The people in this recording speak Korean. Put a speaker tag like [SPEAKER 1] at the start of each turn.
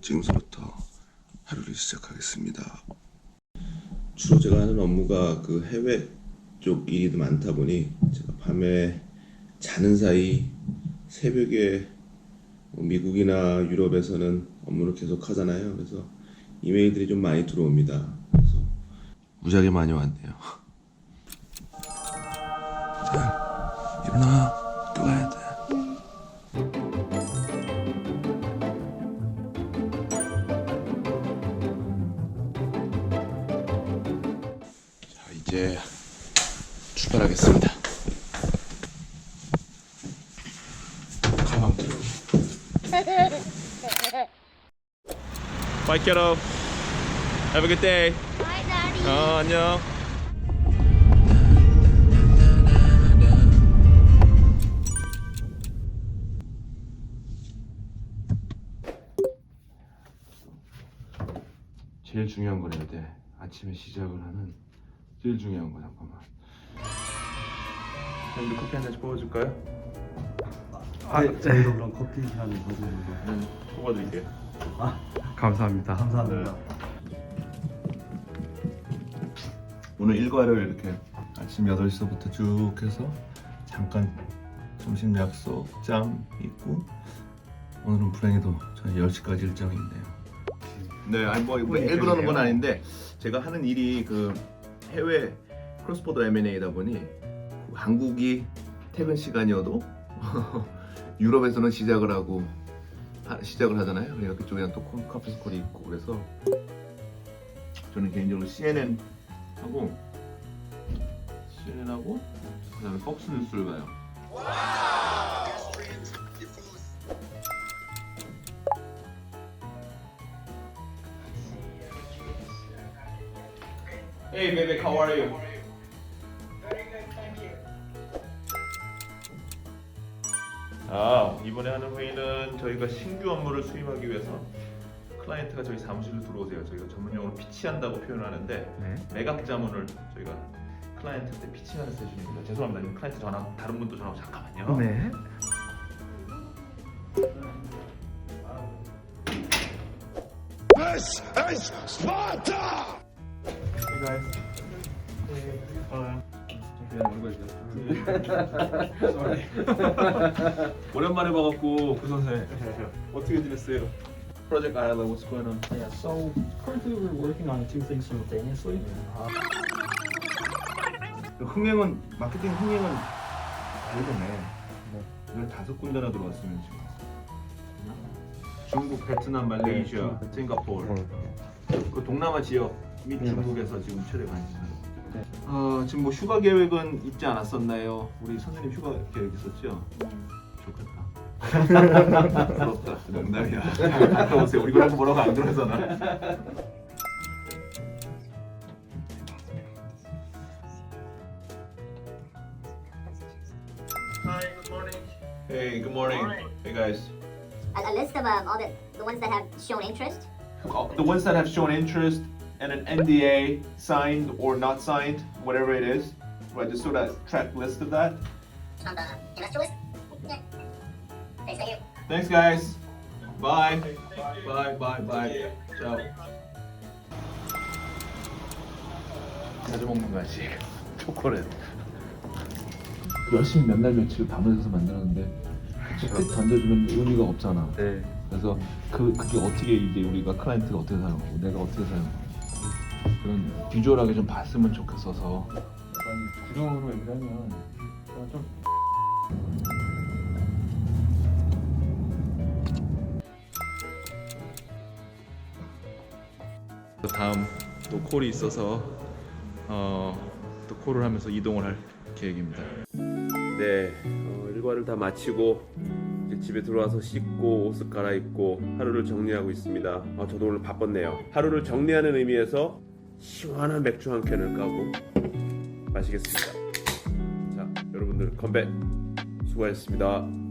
[SPEAKER 1] 지금부터 하루를 시작하겠습니다. 주로 제가 하는 업무가 그 해외 쪽 일이 더 많다 보니 제가 밤에 자는 사이 새벽에 뭐 미국이나 유럽에서는 업무를 계속 하잖아요. 그래서 이메일들이 좀 많이 들어옵니다. 그래서 무지하게 많이 왔네요. 자, 일어나. 이제 출발하겠습니다. 가방 들어.
[SPEAKER 2] Bye, kiddo. Have a good day.
[SPEAKER 3] Bye, Daddy.
[SPEAKER 2] 어, 안녕.
[SPEAKER 1] 제일 중요한 걸 해야 돼. 아침에 시작을 하는 제일 중요한 거 잠깐만.
[SPEAKER 2] 형도 커피 한 잔씩 뽑아줄까요?
[SPEAKER 4] 네, 저희도 그럼 커피 향을 가지는 거.
[SPEAKER 2] 네, 뽑아드릴게요.
[SPEAKER 4] 감사합니다. 감사합니다.
[SPEAKER 1] 오늘 일과를 이렇게 아침 8시부터 쭉 해서 잠깐 점심 약속 짬 있고 오늘은 불행히도 저희 10시까지 일정이 있네요. 네, 아니 뭐, 뭐 일그러는 건 아닌데 제가 하는 일이 그 해외 크로스보더 M&A다 보니 한국이 퇴근 시간이어도 유럽에서는 시작을 하고 하- 시작을 하잖아요. 그러니까 그쪽에는 또 콘- 컨퍼런스 콜이 있고 그래서 저는 개인적으로 CNN 하고 CNN 하고 그다음에 꺽스 뉴스를 봐요.
[SPEAKER 2] Hey, baby, how are you? 아, 이번에 하는 회의는 저희가 신규 업무를 수임하기 위해서 클라이언트가 저희 사무실로 들어오세요. 저희가 전문용어로 피치한다고 표현하는데
[SPEAKER 4] 네.
[SPEAKER 2] 매각 자문을 저희가 클라이언트한테 피칭하는 세션입니다. 죄송합니다. 지금 클라이언트 전화 다른 분도 전화 오고 잠깐만요.
[SPEAKER 4] 네.
[SPEAKER 2] Hey guys. 오랜만에 봐갖고 그 선생 어떻게 지냈어요? 프로젝트 아일랜드 what's going on?
[SPEAKER 5] Yeah, so currently we're working on two things simultaneously. Uh,
[SPEAKER 1] 흥행은 마케팅 흥행은 알겠네. 네. 다섯 군데나 들어왔으면 지금. 중국, 베트남, 말레이시아, 싱가포르. 그 동남아 지역 및
[SPEAKER 5] 네,
[SPEAKER 1] 중국에서 지금 최대 관심을.
[SPEAKER 5] 네.
[SPEAKER 1] 어, 지금 뭐 휴가 계획은 있지 않았었나요? 우리 선생님 휴가 계획 있었죠? 좋겠다. 부럽다. 농담이야. 갔다 오세요. 우리 그런 거 뭐라고 안 그러잖아.
[SPEAKER 2] Hi, good morning. Hey, good morning. Hey guys.
[SPEAKER 3] A, a list of um, all the, the ones that have shown interest.
[SPEAKER 2] Uh, The ones that have shown interest and an NDA signed or not signed, whatever it is, right? Just sort of track list of that.
[SPEAKER 3] On the investor list? Yeah. Thanks, thank you.
[SPEAKER 2] Thanks, guys. Bye. Bye. Bye. Bye. Ciao. 자주 먹는 간식 초콜릿.
[SPEAKER 6] 열심히 몇 날 며칠 밤을 새서 만들었는데 틱 던져주면 의미가 없잖아.
[SPEAKER 4] 네.
[SPEAKER 6] 그래서 그 그게 어떻게 이제 우리가 클라이언트가 어떻게 사용하고 내가 어떻게 사용하고 그런 비주얼하게 좀 봤으면 좋겠어서
[SPEAKER 4] 약간 구형으로 얘기하면 그냥 좀
[SPEAKER 2] 다음 또 콜이 있어서 어, 또 콜을 하면서 이동을 할 계획입니다.
[SPEAKER 7] 네, 어, 일과를 다 마치고 이제 집에 들어와서 씻고 옷을 갈아입고 하루를 정리하고 있습니다. 아, 저도 오늘 바빴네요. 하루를 정리하는 의미에서 시원한 맥주 한 캔을 까고 마시겠습니다. 자, 여러분들 건배 수고하셨습니다.